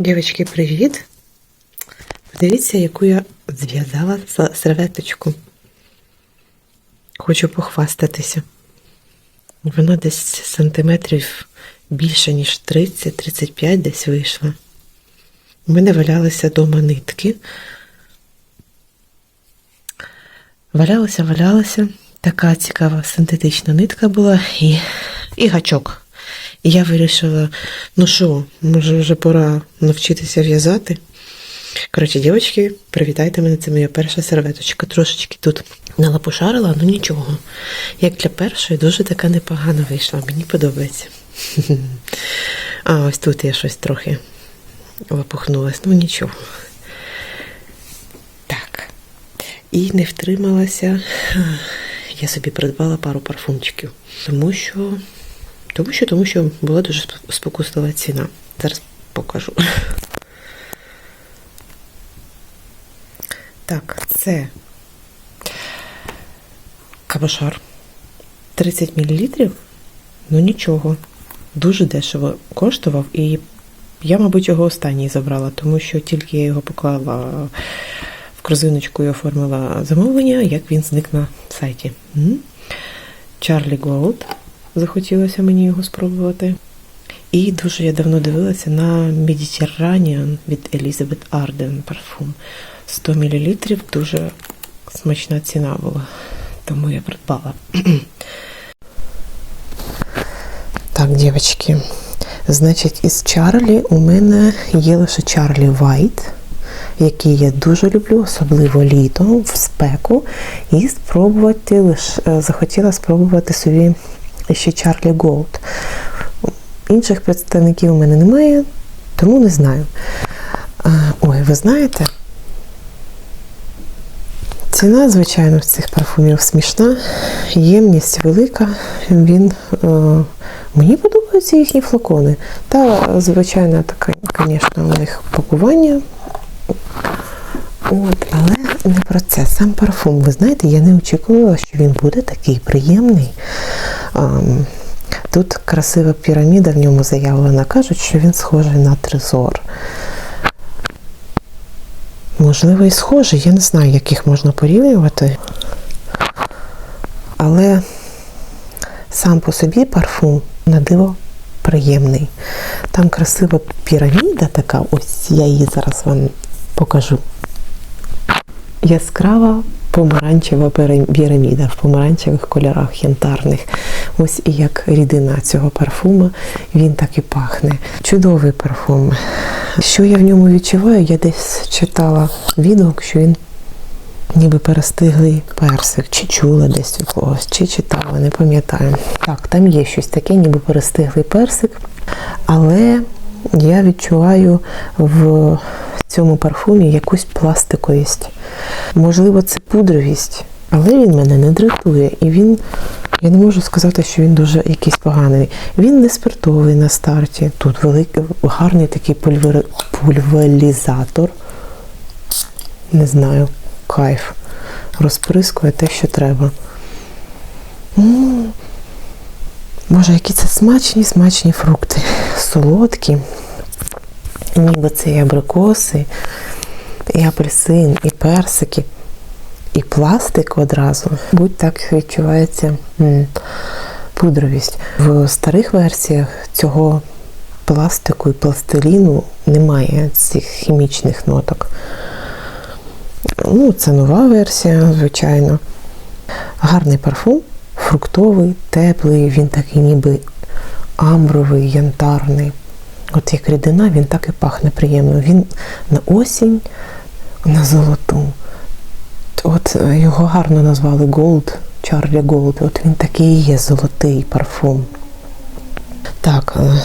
Дівчатки, привіт! Подивіться, яку я зв'язала серветочку. Хочу похвастатися. Воно десь сантиметрів більше, ніж 30-35 десь вийшло. У мене валялися вдома нитки. Валялася, валялася. Така цікава синтетична нитка була і, і гачок. І я вирішила, ну що, може вже пора навчитися в'язати. Коротше, дівчатки, привітайте мене, це моя перша серветочка. Трошечки тут налапошарила, ну нічого. Як для першої, дуже така непогана вийшла. Мені подобається. А ось тут я щось трохи лопухнулась, ну нічого. Так. І не втрималася. Я собі придбала пару парфумчиків, тому що тому що, тому що була дуже спокуслива ціна. Зараз покажу. Так, це кабошар. 30 мл. Ну нічого. Дуже дешево коштував. І я, мабуть, його останній забрала, тому що тільки я його поклала в корзиночку і оформила замовлення, як він зник на сайті. Чарлі Голд. Захотілося мені його спробувати. І дуже я давно дивилася на Mediterranean від Елізабет Арден парфум. 100 мл, дуже смачна ціна була, тому я придбала. Так, дівчатки, значить, із Чарлі у мене є лише Чарлі Вайт, який я дуже люблю, особливо літом в спеку. І спробувати лише захотіла спробувати собі ще Чарлі Голд. Інших представників у мене немає, тому не знаю. Ой, ви знаєте, ціна, звичайно, цих парфумів смішна, ємність велика. Він, е, мені подобаються їхні флакони. Та, звичайно, таке, звісно, у них пакування. От, але не про це. Сам парфум, ви знаєте, я не очікувала, що він буде такий приємний. Тут красива піраміда в ньому заявлена. Кажуть, що він схожий на трезор. Можливо, і схожий, я не знаю, як їх можна порівнювати. Але сам по собі парфум на диво приємний. Там красива піраміда така, ось я її зараз вам покажу. Яскрава помаранчева піраміда в помаранчевих кольорах янтарних. Ось і як рідина цього парфума, він так і пахне. Чудовий парфум. Що я в ньому відчуваю? Я десь читала відгук, що він ніби перестиглий персик, чи чула десь від когось, чи читала, не пам'ятаю. Так, там є щось таке, ніби перестиглий персик, але я відчуваю в цьому парфумі якусь пластиковість. Можливо, це пудровість, але він мене не дратує. І він, я не можу сказати, що він дуже якийсь поганий. Він не спиртовий на старті. Тут великий, гарний такий пульвери- пульверизатор. Не знаю, кайф. Розприскує те, що треба. М, Боже, які це смачні, смачні фрукти. Солодкі. Ніби це і абрикоси, і апельсин, і персики, і пластик одразу. Будь так відчувається пудровість. В старих версіях цього пластику і пластиліну немає цих хімічних ноток. Ну, це нова версія, звичайно. Гарний парфум, фруктовий, теплий, він такий ніби амбровий, янтарний. От як рідина, він так і пахне приємно. Він на осінь, на золоту. От його гарно назвали Gold, Чарлі Голд. От він такий є золотий парфум. Так, е,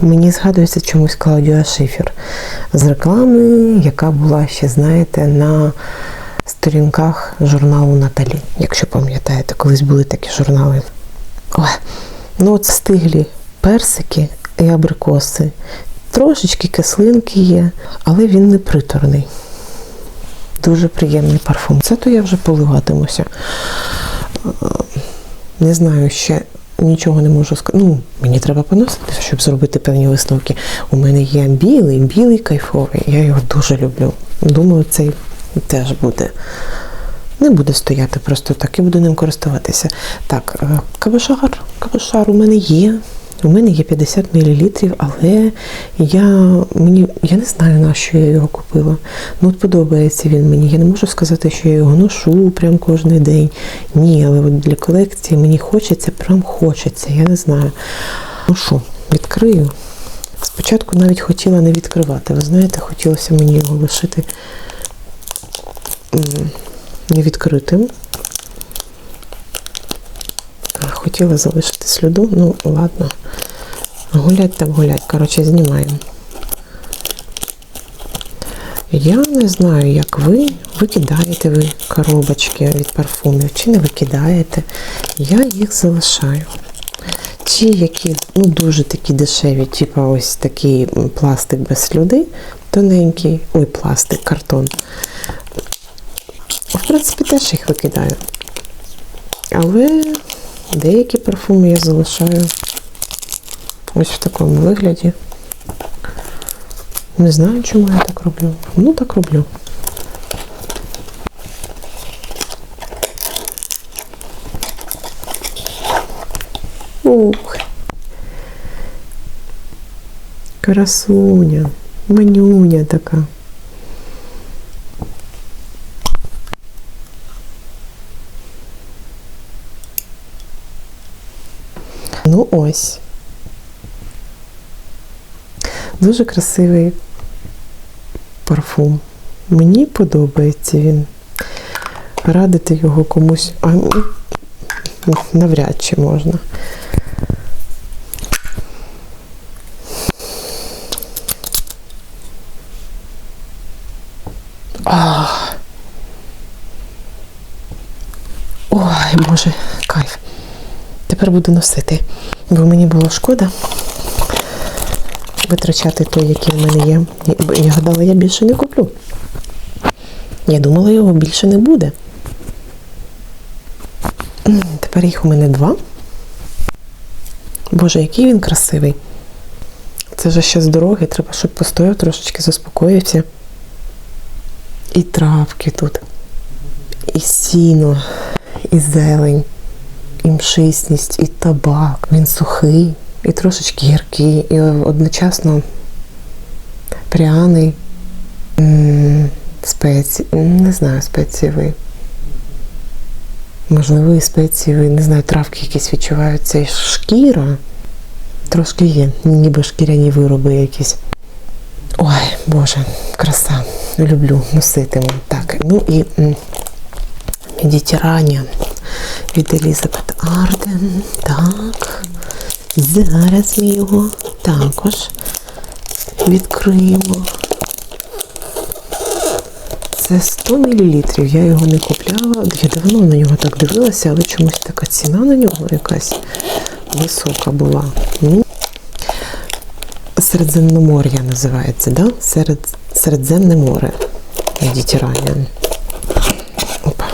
мені згадується чомусь Клаудіа Шифер з реклами, яка була ще, знаєте, на сторінках журналу Наталі. Якщо пам'ятаєте, колись були такі журнали. Ой, ну от стиглі персики і абрикоси. Трошечки кислинки є, але він не приторний. Дуже приємний парфум. Це то я вже поливатимуся. Е, Не знаю ще нічого не можу сказати. Ну, мені треба поносити, щоб зробити певні висновки. У мене є білий, білий кайфовий. Я його дуже люблю. Думаю, цей теж буде. Не буде стояти просто так і буду ним користуватися. Так, е, кавишар. Кавишар у мене є. У мене є 50 мл, але я, мені, я не знаю, на що я його купила. Ну, от подобається він мені. Я не можу сказати, що я його ношу прям кожен день. Ні, але от для колекції мені хочеться, прям хочеться, я не знаю. Що, відкрию. Спочатку навіть хотіла не відкривати. Ви знаєте, хотілося мені його лишити невідкритим. Хотіла залишити сліду, ну ладно. Гулять так гулять. Коротше, знімаємо. Я не знаю, як ви викидаєте ви коробочки від парфумів, чи не викидаєте. Я їх залишаю. Чи які ну, дуже такі дешеві, типу ось такий пластик без слюди, тоненький, ой, пластик, картон. В принципі, теж їх викидаю. Але деякі парфуми я залишаю ось в такому вигляді. Не знаю, чому я так роблю. Ну, так роблю. Ух. Красуня, манюня така. Ну ось. Дуже красивий парфум. Мені подобається він. Радити його комусь а, навряд чи можна. Ой, Боже, кайф. Тепер буду носити, бо мені було шкода витрачати той, який в мене є. Я- гадала, я більше не куплю. Я думала, його більше не буде. Тепер їх у мене два. Боже, який він красивий. Це вже ще з дороги, треба, щоб постояв, трошечки заспокоївся. І травки тут, і сіно, і зелень, і мшисність, і табак. Він сухий, і трошечки гіркий, і одночасно пряний. Спеції, не знаю, спецієвий. Можливо, і спецієвий, не знаю, травки якісь відчуваються. І шкіра. Трошки є, ніби шкіряні вироби якісь. Ой, Боже, краса. Люблю носитиму. Так, ну і Медітеранія від Елізабет Арден. Так. Зараз ми його також відкриємо. Це 100 мл. Я його не купляла. Я давно на нього так дивилася, але чомусь така ціна на нього якась висока була. Ну, Середземномор'я називається, да? Серед, Середземне море. Медітеранія. Опа.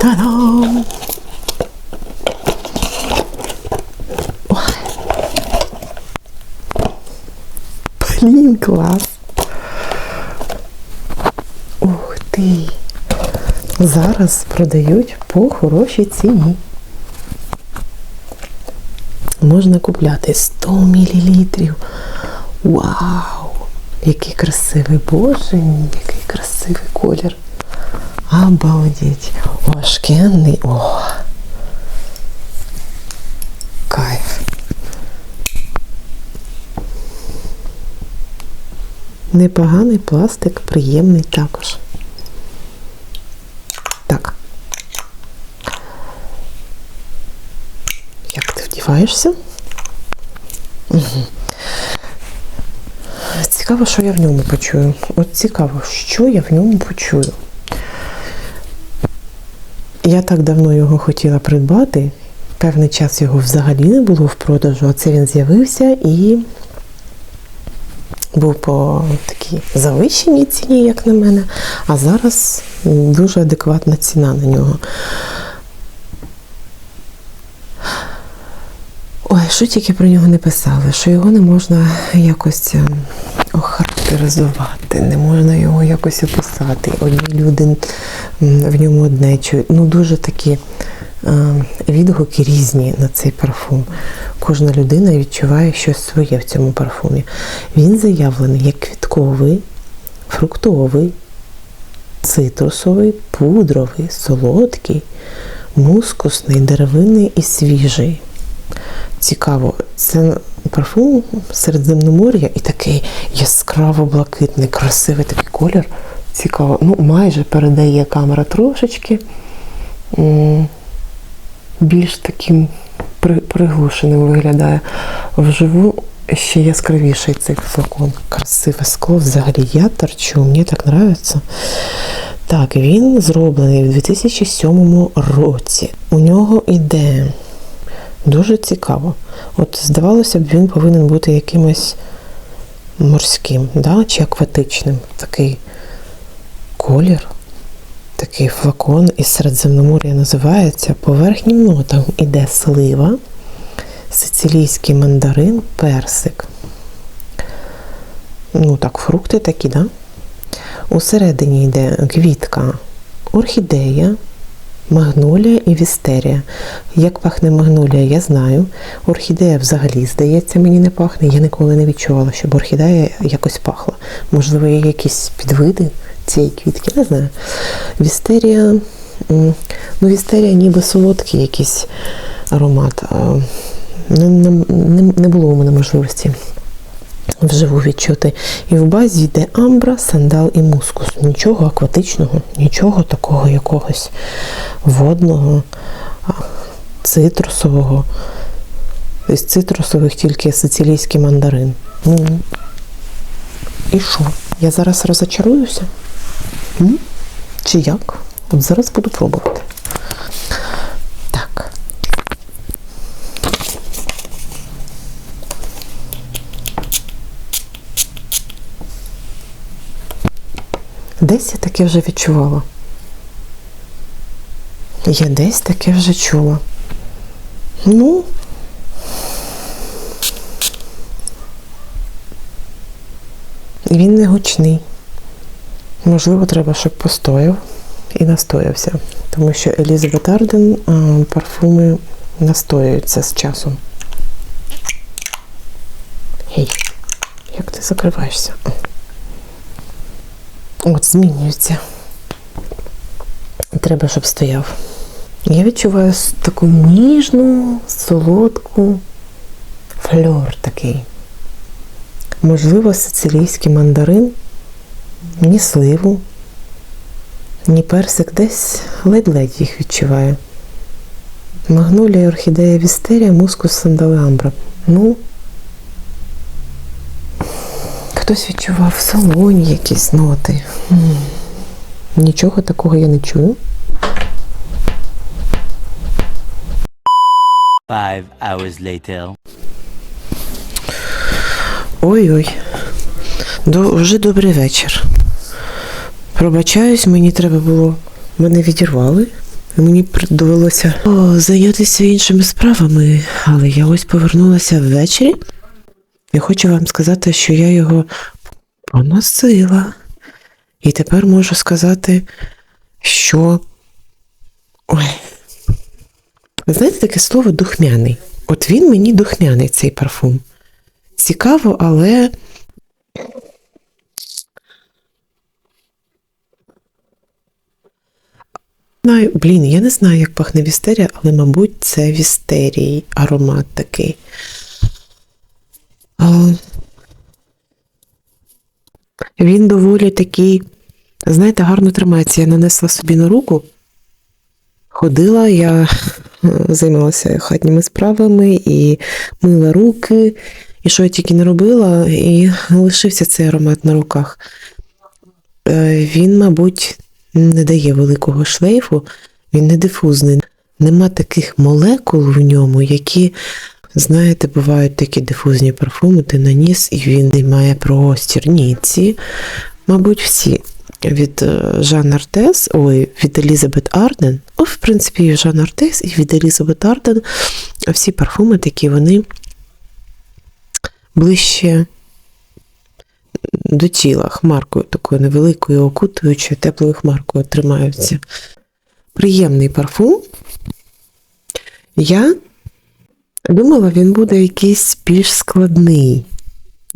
Та-дам! Ой. Блін, клас. Ух ти. Зараз продають по хорошій ціні. Можна купляти 100 мл. Вау! Який красивий, боже який красивий колір. Обалдеть. Важкенний. О. Кайф. Непоганий пластик, приємний також. Так. Як? Угу. Цікаво, що я в ньому почую. От цікаво, що я в ньому почую. Я так давно його хотіла придбати. Певний час його взагалі не було в продажу, а це він з'явився і був по такій завищеній ціні, як на мене. А зараз Дуже адекватна ціна на нього. Ой, що тільки про нього не писали, що його не можна якось ем, охарактеризувати, не можна його якось описати. Одні люди в ньому одне чують. Ну, дуже такі е, відгуки різні на цей парфум. Кожна людина відчуває щось своє в цьому парфумі. Він заявлений як квітковий, фруктовий, цитрусовий, пудровий, солодкий, мускусний, деревинний і свіжий. Цікаво, це парфум Середземномор'я і такий яскраво-блакитний, красивий такий колір. Цікаво. Ну, майже передає камера трошечки більш таким приглушеним виглядає. Вживу ще яскравіший цей флакон. Красиве скло. Взагалі я торчу, мені так подобається. Так, він зроблений в 2007 році. У нього іде дуже цікаво. От здавалося б, він повинен бути якимось морським, да? чи акватичним. Такий колір, такий флакон із Середземномор'я називається. По верхнім нотам іде слива, сицилійський мандарин, персик. Ну так, фрукти такі, да? Усередині йде квітка, орхідея, магнолія і вістерія. Як пахне магнолія, я знаю. Орхідея взагалі, здається, мені не пахне. Я ніколи не відчувала, щоб орхідея якось пахла. Можливо, є якісь підвиди цієї квітки, не знаю. Вістерія, ну, вістерія ніби солодкий якийсь аромат. Не, не, не- було у мене можливості вживу відчути. І в базі йде амбра, сандал і мускус. Нічого акватичного, нічого такого якогось водного, цитрусового. Із цитрусових тільки сицилійський мандарин. Ну, і що? Я зараз розочаруюся? Чи як? От зараз буду пробувати. Десь я таке вже відчувала. Я десь таке вже чула. Ну. Він не гучний. Можливо, треба, щоб постояв і настоявся. Тому що Елізабет Арден парфуми настоюються з часом. Гей, як ти закриваєшся? От, змінюється. Треба, щоб стояв. Я відчуваю таку ніжну, солодку фльор такий. Можливо, сицилійський мандарин, ні сливу, ні персик десь ледь-ледь їх відчуваю. Магнолія, орхідея, вістерія, мускус, сандали, амбра. Ну, хтось відчував в салоні якісь ноти. Нічого такого я не чую. Five hours later. Ой-ой. До, вже добрий вечір. Пробачаюсь, мені треба було. Мене відірвали. Мені довелося зайнятися іншими справами, але я ось повернулася ввечері і хочу вам сказати, що я його поносила. І тепер можу сказати, що. Ой. Знаєте таке слово духмяний? От він мені духмяний, цей парфум. Цікаво, але. Знаю, блін, я не знаю, як пахне вістерія, але, мабуть, це вістерій аромат такий. Він доволі такий, знаєте, гарно тримається. Я нанесла собі на руку, ходила, я е, займалася хатніми справами і мила руки, і що я тільки не робила, і лишився цей аромат на руках. Е, Він, мабуть, не дає великого шлейфу, він не дифузний. Нема таких молекул в ньому, які, знаєте, бувають такі дифузні парфуми, ти наніс, і він займає простір. Ні, ці, мабуть, всі від е, Жан Артес, ой, від Елізабет Арден. О, в принципі, і Жан Артес, і від Елізабет Арден. Всі парфуми такі, вони ближче до тіла, хмаркою такою невеликою, окутуючою, теплою хмаркою тримаються. Приємний парфум. Я думала, він буде якийсь більш складний.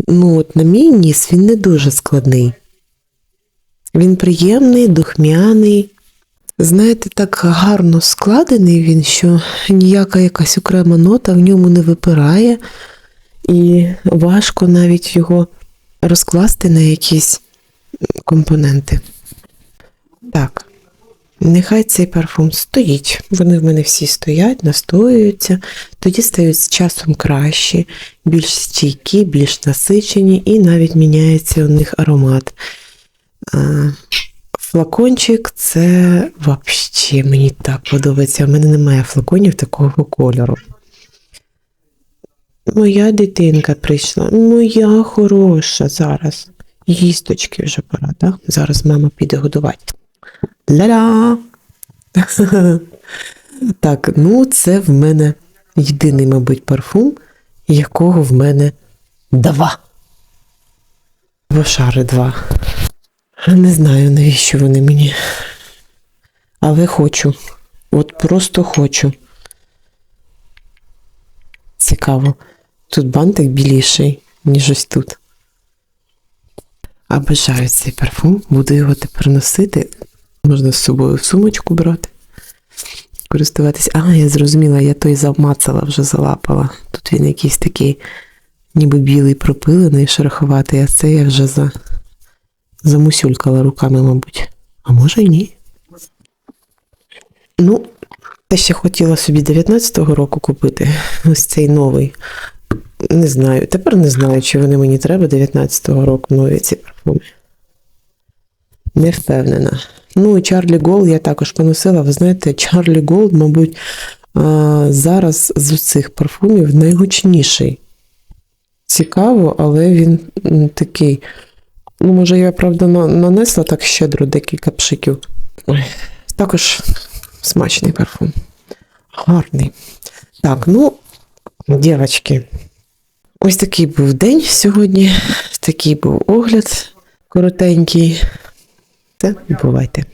Ну, от на мій ніс він не дуже складний. Він приємний, духмяний. Знаєте, так гарно складений він, що ніяка якась окрема нота в ньому не випирає, і важко навіть його розкласти на якісь компоненти. Так, нехай цей парфум стоїть. Вони в мене всі стоять, настоюються, тоді стають з часом кращі, більш стійкі, більш насичені, і навіть міняється у них аромат. Флакончик це взагалі мені так подобається. У мене немає флаконів такого кольору. Моя дитинка прийшла. Моя хороша зараз. Їсточки вже пора, так? Зараз мама піде годувати. Ля-ля! Так, ну це в мене єдиний, мабуть, парфум, якого в мене два. Вошари два. Не знаю, навіщо вони мені. Але хочу. От просто хочу. Цікаво. Тут бантик біліший, ніж ось тут. Обожаю цей парфум. Буду його тепер носити. Можна з собою сумочку брати. Користуватись. А, я зрозуміла, я той замацала, вже залапала. Тут він якийсь такий, ніби білий пропилений, шероховатий, а це я вже за... замусюлькала руками, мабуть. А може й ні. Ну, я ще хотіла собі 19-го року купити ось цей новий. Не знаю. Тепер не знаю, чи вони мені треба 19-го року нові ці парфуми. Не впевнена. Ну, і Чарлі Голд я також поносила. Ви знаєте, Чарлі Голд, мабуть, зараз з цих парфумів найгучніший. Цікаво, але він такий. Ну, може, я, правда, нанесла так щедро декілька пшиків. Також смачний парфум. Гарний. Так, ну, дівчатки, ось такий був день сьогодні. Такий був огляд коротенький. Все, бувайте.